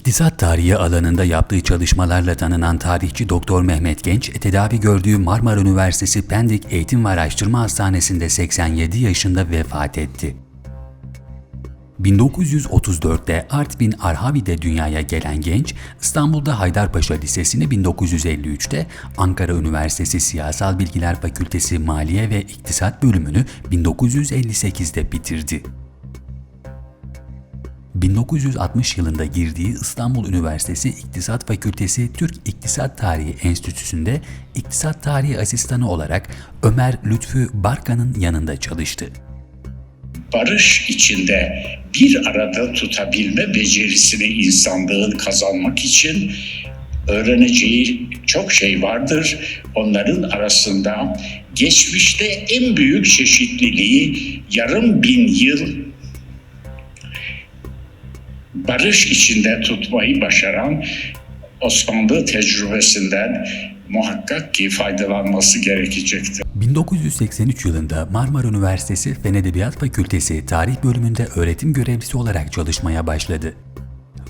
İktisat tarihi alanında yaptığı çalışmalarla tanınan tarihçi Doktor Mehmet Genç, tedavi gördüğü Marmara Üniversitesi Pendik Eğitim ve Araştırma Hastanesi'nde 87 yaşında vefat etti. 1934'te Artvin Arhavi'de dünyaya gelen genç, İstanbul'da Haydarpaşa Lisesi'ni 1953'te, Ankara Üniversitesi Siyasal Bilgiler Fakültesi Maliye ve İktisat bölümünü 1958'de bitirdi. 1960 yılında girdiği İstanbul Üniversitesi İktisat Fakültesi Türk İktisat Tarihi Enstitüsü'nde İktisat Tarihi Asistanı olarak Ömer Lütfü Barkan'ın yanında çalıştı. barış içinde bir arada tutabilme becerisini insanlığın kazanmak için öğreneceği çok şey vardır. Onların arasında geçmişte en büyük çeşitliliği yarım bin yıl barış içinde tutmayı başaran Osmanlı tecrübesinden muhakkak ki faydalanması gerekecektir. 1983 yılında Marmara Üniversitesi Fen Edebiyat Fakültesi Tarih Bölümünde öğretim görevlisi olarak çalışmaya başladı.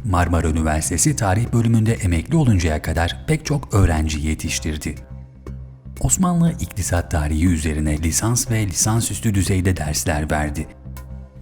Marmara Üniversitesi Tarih Bölümünde emekli oluncaya kadar pek çok öğrenci yetiştirdi. Osmanlı İktisat Tarihi üzerine lisans ve lisansüstü düzeyde dersler verdi.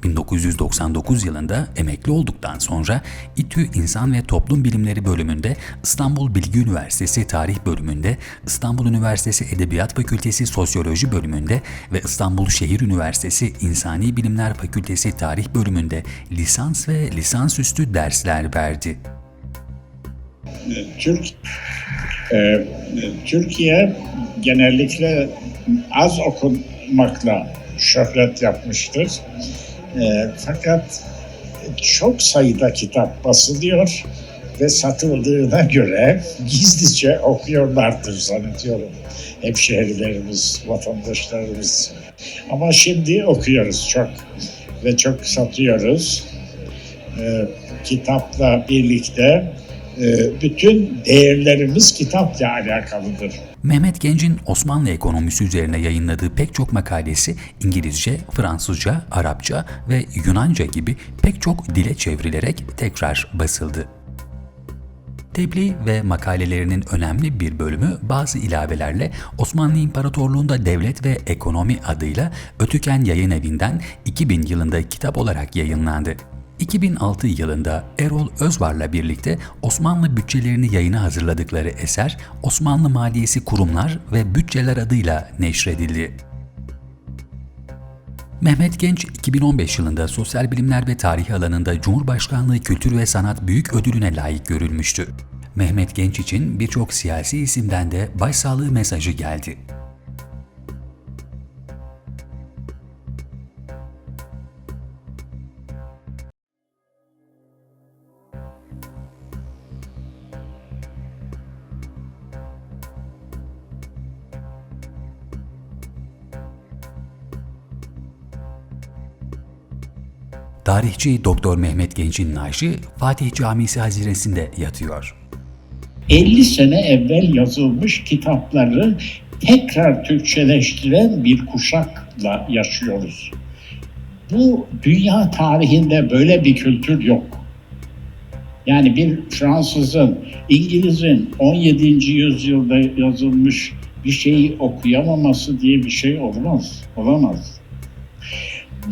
1999 yılında emekli olduktan sonra İTÜ İnsan ve Toplum Bilimleri bölümünde, İstanbul Bilgi Üniversitesi Tarih bölümünde, İstanbul Üniversitesi Edebiyat Fakültesi Sosyoloji bölümünde ve İstanbul Şehir Üniversitesi İnsani Bilimler Fakültesi Tarih bölümünde lisans ve lisansüstü dersler verdi. Türk e, Türkiye genellikle az okunmakla şöhret yapmıştır. E, fakat çok sayıda kitap basılıyor ve satıldığına göre gizlice okuyorlardır zannediyorum. Hemşehrilerimiz, vatandaşlarımız. Ama şimdi okuyoruz çok ve çok satıyoruz. E, kitapla birlikte bütün değerlerimiz kitapla alakalıdır. Mehmet Genç'in Osmanlı ekonomisi üzerine yayınladığı pek çok makalesi İngilizce, Fransızca, Arapça ve Yunanca gibi pek çok dile çevrilerek tekrar basıldı. Tebliğ ve makalelerinin önemli bir bölümü bazı ilavelerle Osmanlı İmparatorluğu'nda Devlet ve Ekonomi adıyla Ötüken Yayın Evi'nden 2000 yılında kitap olarak yayınlandı. 2006 yılında Erol Özvar'la birlikte Osmanlı bütçelerini yayına hazırladıkları eser Osmanlı Maliyesi Kurumlar ve Bütçeler adıyla neşredildi. Mehmet Genç 2015 yılında Sosyal Bilimler ve Tarih alanında Cumhurbaşkanlığı Kültür ve Sanat Büyük Ödülüne layık görülmüştü. Mehmet Genç için birçok siyasi isimden de başsağlığı mesajı geldi. Tarihçi Doktor Mehmet Genç'in naaşı Fatih Camisi haziresinde yatıyor. 50 sene evvel yazılmış kitapları tekrar Türkçeleştiren bir kuşakla yaşıyoruz. Bu dünya tarihinde böyle bir kültür yok. Yani bir Fransızın, İngiliz'in 17. yüzyılda yazılmış bir şeyi okuyamaması diye bir şey olmaz. Olamaz.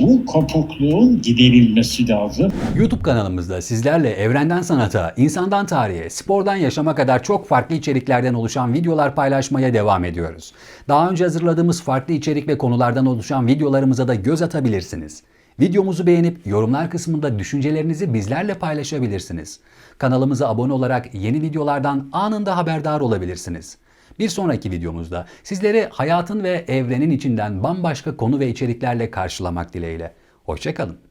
Bu kopukluğun giderilmesi lazım. YouTube kanalımızda sizlerle evrenden sanata, insandan tarihe, spordan yaşama kadar çok farklı içeriklerden oluşan videolar paylaşmaya devam ediyoruz. Daha önce hazırladığımız farklı içerik ve konulardan oluşan videolarımıza da göz atabilirsiniz. Videomuzu beğenip yorumlar kısmında düşüncelerinizi bizlerle paylaşabilirsiniz. Kanalımıza abone olarak yeni videolardan anında haberdar olabilirsiniz. Bir sonraki videomuzda sizleri hayatın ve evrenin içinden bambaşka konu ve içeriklerle karşılamak dileğiyle. Hoşçakalın.